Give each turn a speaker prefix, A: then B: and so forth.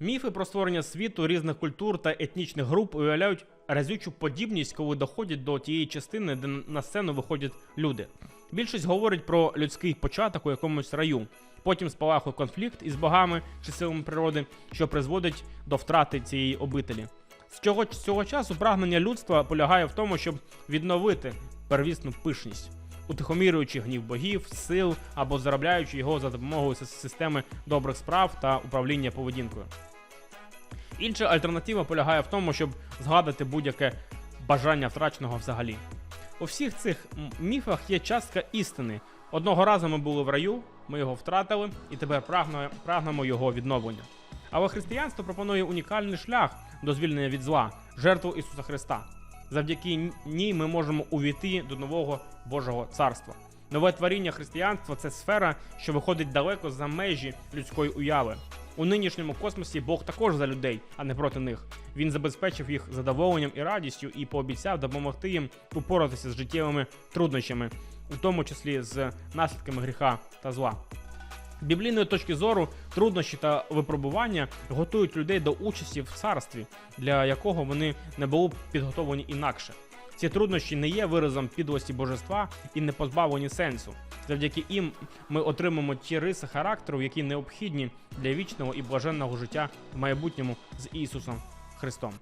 A: Міфи про створення світу різних культур та етнічних груп уявляють разючу подібність, коли доходять до тієї частини, де на сцену виходять люди. Більшість говорить про людський початок у якомусь раю. Потім спалахує конфлікт із богами чи силами природи, що призводить до втрати цієї обителі. З цього, з цього часу прагнення людства полягає в тому, щоб відновити первісну пишність, утихомірюючи гнів богів, сил або заробляючи його за допомогою системи добрих справ та управління поведінкою. Інша альтернатива полягає в тому, щоб згадати будь-яке бажання втраченого взагалі. У всіх цих міфах є частка істини. Одного разу ми були в раю, ми його втратили, і тепер прагнемо, його відновлення. Але християнство пропонує унікальний шлях до звільнення від зла, жертву Ісуса Христа. Завдяки ній ми можемо увійти до нового Божого царства. Нове творіння християнства це сфера, що виходить далеко за межі людської уяви. У нинішньому космосі Бог також за людей, а не проти них. Він забезпечив їх задоволенням і радістю і пообіцяв допомогти їм упоратися з життєвими труднощами, у тому числі з наслідками гріха та зла. Біблійної точки зору труднощі та випробування готують людей до участі в царстві, для якого вони не були підготовлені інакше. Ці труднощі не є виразом підлості божества і не позбавлені сенсу. Завдяки їм ми отримаємо ті риси характеру, які необхідні для вічного і блаженного життя в майбутньому з Ісусом Христом.